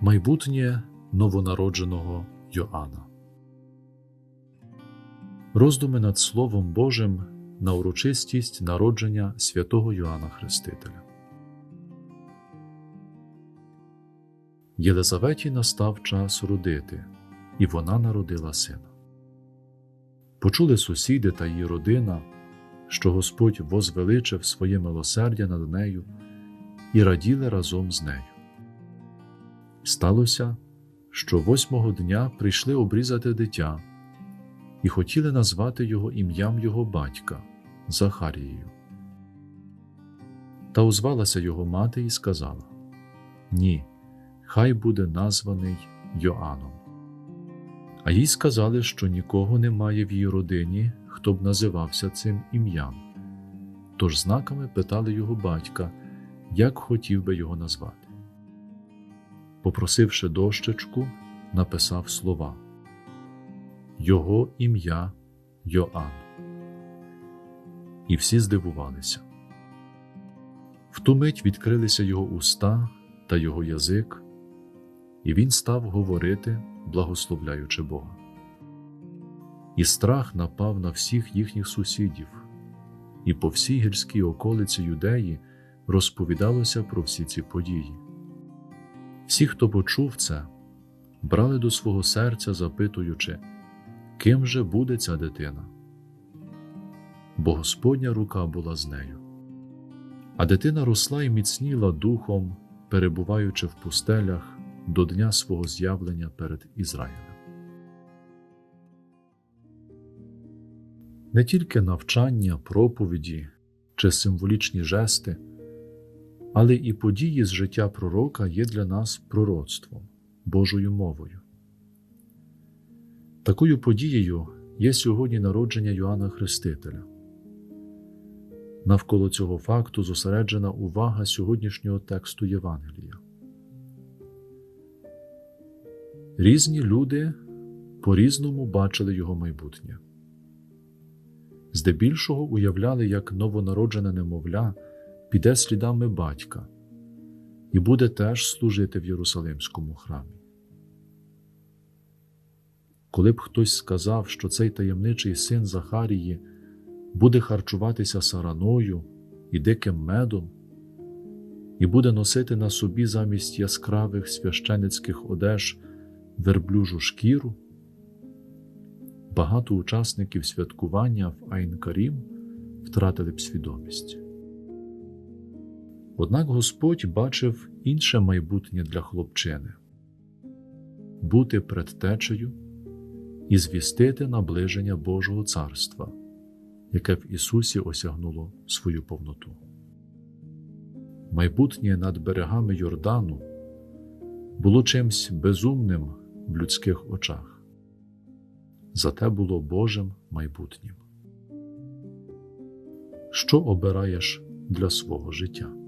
Майбутнє новонародженого Йоанна. Роздуми над Словом Божим на урочистість народження святого Йоанна Хрестителя. Єлизаветі настав час родити, і вона народила сина. Почули сусіди та її родина, що Господь возвеличив своє милосердя над нею і раділи разом з нею. Сталося, що восьмого дня прийшли обрізати дитя і хотіли назвати його ім'ям його батька Захарією. Та озвалася його мати і сказала: Ні, хай буде названий Йоанном. А їй сказали, що нікого немає в її родині, хто б називався цим ім'ям. Тож знаками питали його батька, як хотів би його назвати. Попросивши дощечку, написав слова Його ім'я Йоанн. І всі здивувалися. В ту мить відкрилися його уста та його язик, і він став говорити, благословляючи Бога. І страх напав на всіх їхніх сусідів, і по всій гірській околиці юдеї розповідалося про всі ці події. Всі, хто почув це, брали до свого серця, запитуючи, ким же буде ця дитина. Бо Господня рука була з нею. А дитина росла і міцніла духом, перебуваючи в пустелях до дня свого з'явлення перед Ізраїлем. Не тільки навчання, проповіді чи символічні жести, але і події з життя пророка є для нас пророцтвом, Божою мовою. Такою подією є сьогодні народження Йоанна Хрестителя. Навколо цього факту зосереджена увага сьогоднішнього тексту Євангелія. Різні люди по різному бачили його майбутнє. Здебільшого уявляли, як новонароджене немовля піде слідами батька і буде теж служити в Єрусалимському храмі. Коли б хтось сказав, що цей таємничий син Захарії буде харчуватися сараною і диким медом, і буде носити на собі замість яскравих священицьких одеж верблюжу шкіру, багато учасників святкування в Айнкарім втратили б свідомість. Однак Господь бачив інше майбутнє для хлопчини бути предтечею і звістити наближення Божого Царства, яке в Ісусі осягнуло свою повноту. Майбутнє над берегами Йордану було чимсь безумним в людських очах, зате було Божим майбутнім. Що обираєш для свого життя?